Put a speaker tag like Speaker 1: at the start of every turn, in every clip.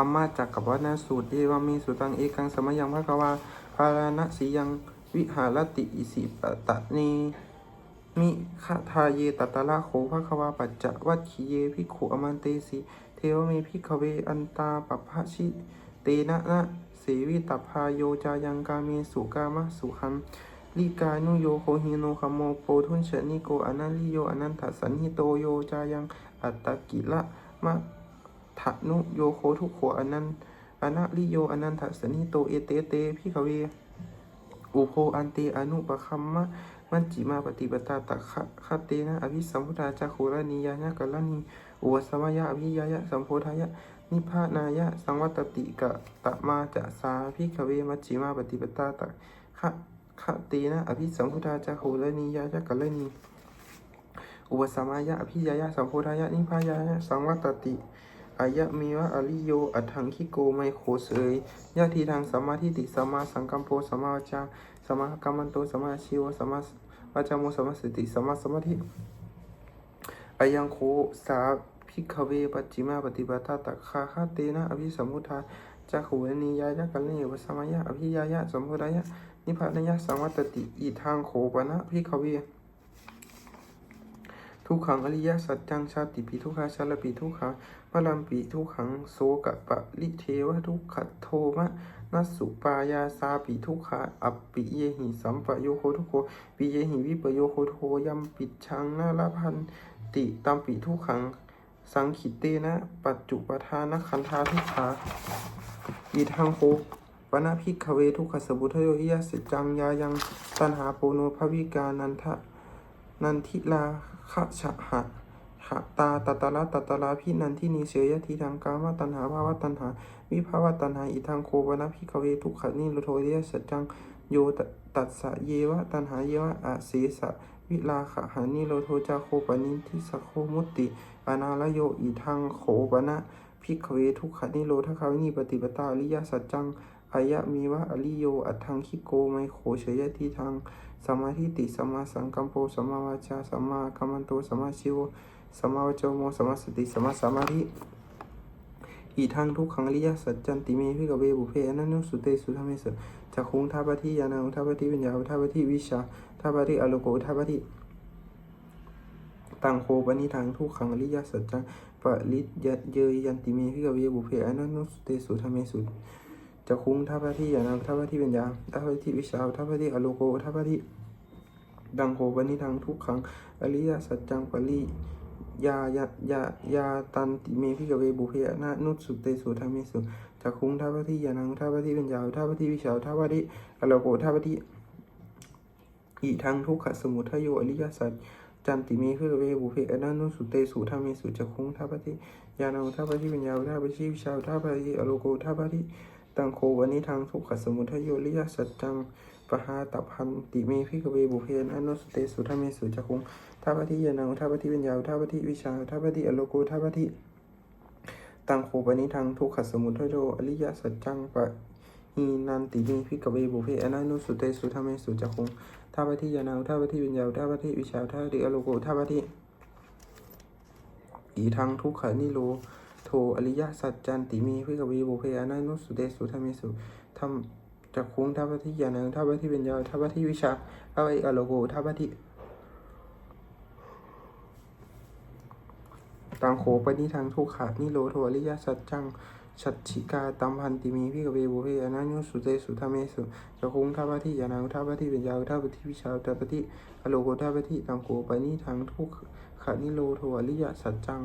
Speaker 1: รรมะจักรวัฏสูตรเอวามีสุตังเอกังสมยังภะควาภารณสียังวิหารติอิสิปตะเนมิขทาเยตตะละโขภะควาปัจจวัคคีเยภิขุอมันเตสิเทวเมภิขเวอันตาปภะชิเตนะนะเสวิตพาโยจายังกาเมสุกามะสุขังลิกานุโยโคหิโนคโมโปทุนเชนิโกอนันลิโยอนันทสันหิโตโยจายังอัตตกิละมะ ทะนุโยโคทุกโขอนันอนัลิโยอนันทสนิโตเอเตเตพิขเว อุโพอันเตอนุปคัมมะมันจิมาปฏิปตาตะคะคเตนะอภิสัมพุทธาจักขุรนิยายะกัลลนีอุวสมยะอภิยายะสัมโพธายะนิพพานายะสังวัตติกะตะมาจะสาพิขเวมัจจิมาปฏิปตาตะคะคะเตนะอภิสัมพุทธาจักขุรนิยายะกัลลนีอุวสมายะอภิยายะสัมโพธายะนิพพานายะสังวัตติ อายะมีวะอริโย อัถังคิโกไมโคเสยยะทีทางสัมมาทิฏฐิสัมมาสังกัมโปสัมมาวจาสัมมากัมมันโตสัมมาชีวสัมมาวาจาโมสัมมาสติสัมมาสมาธิอายังโคสาพิกเวปัจจิมาปฏิปทาตคาคาเตนะอภิสมุทาจักขวนิยายะกัลเนวสมายะอภิยายะสมุทายะนิพพานยะสังวัตติอีทางโขปนะพิกเว ทุกขังอริยสัจจังชาติปีทุกขาชาลปีทุกขาพลัมปีทุกขังโสกะปะลิเทวะทุกขโทมะนัสสุปายาสาปีทุกขาอัปปิเยหิสัมปโยโคทุโคปิเยหิวิปโยโคโคยัมปิดชังนาลพันติตัมปีทุกขังสังขิตเตนะ ปัจจุปทานคันธาทุกขาอีทางโคปนาพิกขเวทุกขสมุทโยหิยสสจังยายังตันหาโปโนภวิกานันทะ นันทิลาขะฉะหะหะตาตตละตตะลาพินันทินีเสยทีทางกามตัณหาภาวตัณหา วิภาวะตัณหาอิทังโควนะพิกเวทุกขนิโรโทเรียสัจจังโยตัสสะเยวะตัณหาเยวะอาเสสะวิลาขะหานิโรโทจาโคปนิทิสโคมุตติอนาลโยอิทังโขปนะพิกเวทุกขนิโรทคาวินีปฏิปตาอริยสัจจังอายะมีวะอริโยอัตถังคิโกไมโขเฉยทีทาง สมมาทิฏฐิสัมมาสังกัมโปสัมมาวาจาสัมมากัมมันโตสัมมาชิวสัมมาวจโมสัมมาสติสัมมาสมาธิอีทางทุกขังอริยสัจจันติเมพิกเวบุเพอนันนุสุเตสุธรรมเสสจักขุงทัพปฏิยานังทัพปฏิวิญญาทัพปฏิวิชาทัพปฏิอโลโกทัพปฏิตังโคปนิทางทุกขังอริยสัจจังปะลิยเยยยันติเมพิกเวบุเพอนันนุสุเตสุธรรมเสส จักขุงทัพปฏิยานังทัพปฏิวิญญาทัพปฏิวิชาทัพปฏิอโลโกทัพปฏิดังโหปนิทังทุกขังอริยสัจจังปริยายายายาตันติเมพิกเวบุเพนะนุสุเตสุธรรมิสุจักคุงทัพพทิยานังทัพพทิเป็นยาวทัพพทิวิชาวทัพพทิอโลโกทัพพทิอีทางทุกขสมุทโยอริยสัจจันติเมพิกเวบุเพนะนุสุเตสุธรรมิสุจักคุงทัพพทิยานังทัพพทิเป็นยาวทัพพทิวิชาวทัพพทิอโลโกทัพพทิ ตังโควนิทังทุกขสมุทโยอริยสัจจังปหาตัพันติเมพิกเวบุเพนะนุสเตสุทธเมสุจักคุงทัพพทิยานังทัพพทิวิญญาทัพพทิวิชาทัพพทิอโลโกทัพพทิตังโคปนิทังทุกขสมุทโยอริยสัจจังปะหีนันติเมพิกเวบุเพนะนุสุเตสุทธเมสุจักคุงทัพพทิยานังทัพพทิวิญญาทัพพทิวิชาทัพพทิอโลโกทัพพทิอีทังทุกขานิโร โทอริยสัจจันติเมพิกเวบุเพนะนุสุเตสุทธเมสุธรรมจักคุ้งทัพทิยานังทัพทิเป็นยาวทัพทิวิชาทัพพทิอโลโกทัพทิตังโขปนิทางทุกขานิโรโทอริยสัจจังชัดฉิกาตัมพันติมีพิกเวบุเพอนันยุสุเตสุธรรมเมสุจักคุงทัพพทิยานังทัพพทิเป็นยาวทัพพทิวิชาทัพพทิอโลโกทัพพทิตังโขปนิทางทุกขานิโรโทอริยสัจจัง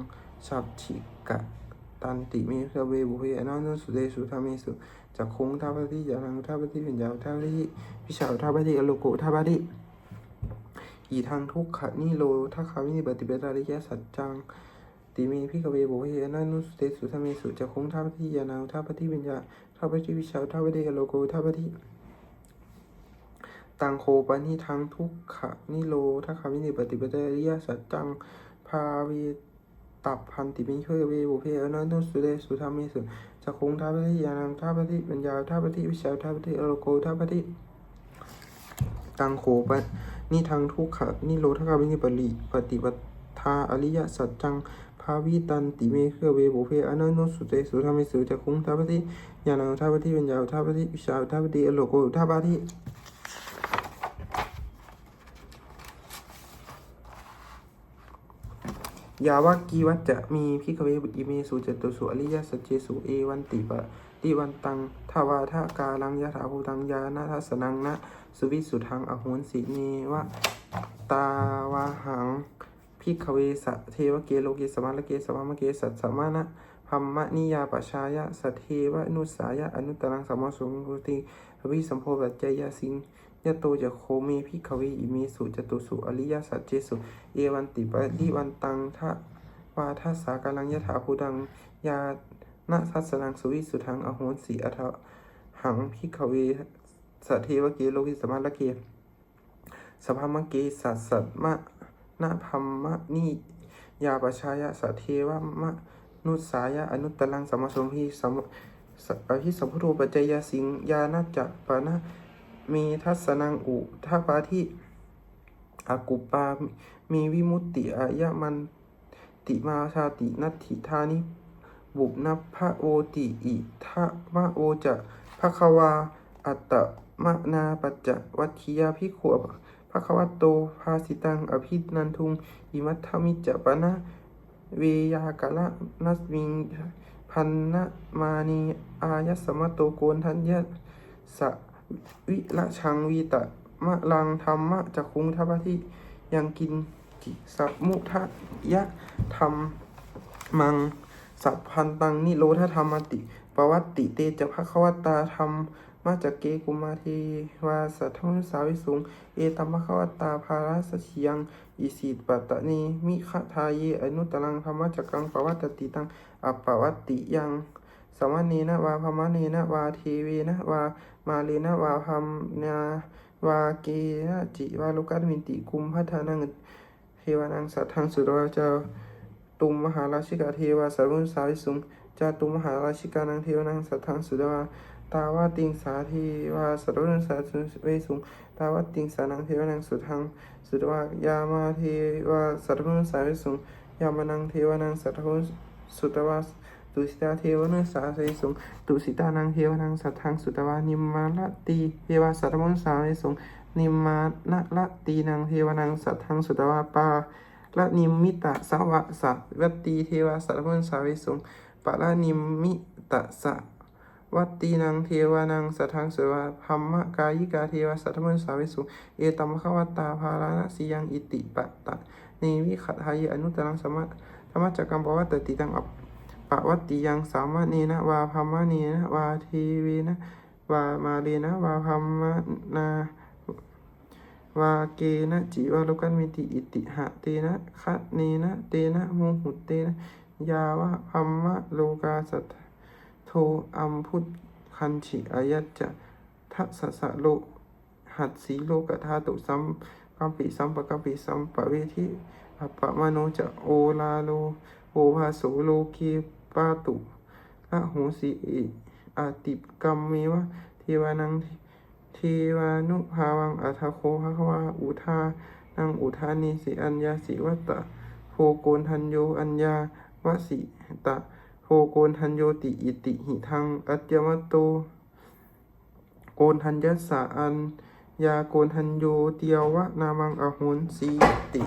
Speaker 1: ชัดฉิกะ ตันติเมพิกเวบุเพอนันยุสุเตสุธรรมเสุจากคงท่าพระที่ยานังท่าพระที่เป็นยาวท่าพระที่พิชาวท่าพระที่อโลโกท่าพระที่อีทางทุกขะนิโรท่าคาวินิปฏิเบตาริยสัจจังติเมพิกเวโบเฮนันุสเตสุธรรมเสุจากคงท่าพระที่ยานังท่าพระที่เป็นยาท่าพระที่พิชาวท่าพระที่อโลโกท่าพระที่ตังโคปะนิทางทุกขะนิโรท่าคาวินิปฏิเบตาริยสัจจังภาวี ตับพันติมิเคเวโบเพอนันตุสุเตสุธรรมเมสุจากคงท่าพระที่ยานังท่าพระที่ปัญญาท่าพระที่วิชาท่าพระที่อโลโกท่าพระที่ตังโขปะนี่ทางทุกขะนี่โลทกาวินิปริปฏิปทาอริยสัจจังภาวิตันติเมเคเวบุเพอนันโนสุเตสุธรรมิสุจักขุงทัพพติญาณังทัพพติปัญญาทัพพติวิชาทัพพติอโลโกทัพพติ ยาวากีวัจจะมีพิกเวบุอิเมสุจตุสุอริยสัจเจสุเอวันติปะติวันตังทาวาทากาลังยะถาภูตังยานาทัสนังนะสุวิสุทังอโหนสิเนวะตาวาหังพิกเวสะเทวเกโลเกสมาลเกสวามเกสัสสมานะพัมมะนิยาปชายะสทเทวนุสายะอนุตตรังสัมมาสุมุติวิสัมโพปัจจยสิง ยะโตจะโคเมพิขเวอิเมสุจตุสุอริยสัจเจสุ เอวันติปะริวันตังทะวาทัสสากาลังยะถาภูดังยานาทัสสนังสุวิสุทังอโหนสีอัทะหังพิขเวสัทเทวเกโลหิสมาลเกสภามเกสัสสัตมะนาพัมมะนิยาปชายะสัทเทวมะนุสายะอนุตตรังสัมมาสมพิสัมสอภิสัมพุทโธปัจจยสิงยานาจักปานะ มีทัศนังอุท่าปาที่อากุปา มีวิมุตติอายะมันติมาชาตินัตถิธานิบุกนับพระโอติอิทะมะโอจะภควา อัตตมะนาปัจจวัคียาพิขวบภควตโตภาสิตัง อภินันทุง อิมัทธมิจจปนะ เวยากะละนัสมิงพันนะมานีอายสมะโตโกนทัญญะสะ วิละชังวีตะมะลังธรรมะจักคุงทัพทิยังกินกิสัพมุทะยะธรรมมังสัพพันตังนิโรธธรรมติปวัตติเตจะภควตาธรรมมาจากเกกุมาเทวาสัทธมุสาวิสุง เอตัมภควตาภาราสเชิยังอิสิตปัตตะเนมิขทายอนุตรังธรรมจักกังปวัตติตังอปวัตติยัง สมณเนนะวาพมะเนนะวาทเวนะวามาเลนะวาพัมนาวาเกนะจิวาลุกัตมินติกุมพัฒนังเทวานังสัทธังสุดวาจาตุมมหาราชิกาเทวาสารุนสาวิสุงจาตุมมหาราชิกานังเทวนังสัทธังสุดวาตาวาติงสาเทวาสารุนสาเวสุงตาวาติงสานังเทวนังสุทังสุดวายามาเทวาสารุนสาวิสุงยามานังเทวนังสัทธังสุตวา ตุสิตาเทวนังสาเสสุงตุสิตานังเทวนังสัทธังสุตวานิมมาลตีเทวสัตมุนสาเสสุงนิมมานะละตีนังเทวนังสัทธังสุตวาปาละนิมมิตะสวะสะวัตตีเทวสัตมุนสาเสสุงปะละนิมมิตะสะวัตตีนังเทวานังสัทธังสุตวาพัมมะกายิกาเทวสัตมุนสาเสสุงเอตัมขวัตตาภารานสิยังอิติปะตะเนวิขัตหายอนุตตรังสมะธรรมจักกัมปวัตติตังอัป ปวัตติยังสามะเนนะวาพัมมะเนนะวาทเวนะวามาเลนะวาพัมมนาวาเกนะจิวาลุกันมิติอิติหะเตนะคะเนนะเตนะโมหุเตนะยาวะพัมมะโลกาสัทโทอัมพุทคันฉิอายัจจะทัสสะโลหัดสีโลกธาตุสัมกัมปิสัมปะกัมปิสัมปะเวทิอัปปะมโนจะโอลาโลโอภาโสโลเก ปาตุละโหสิอิอาติกรรมเมวะเทวานังเทวานุภาวังอัทโคภควาอุทานังอุทานีสิอัญญาสิวัตตะโพโกนทันโยอัญญาวสิตะโพโกนทันโยติอิติหิทังอัจยมตโตโกนทัญญสสะอันยาโกนทันโยเตียววะนามังอโหนสีติ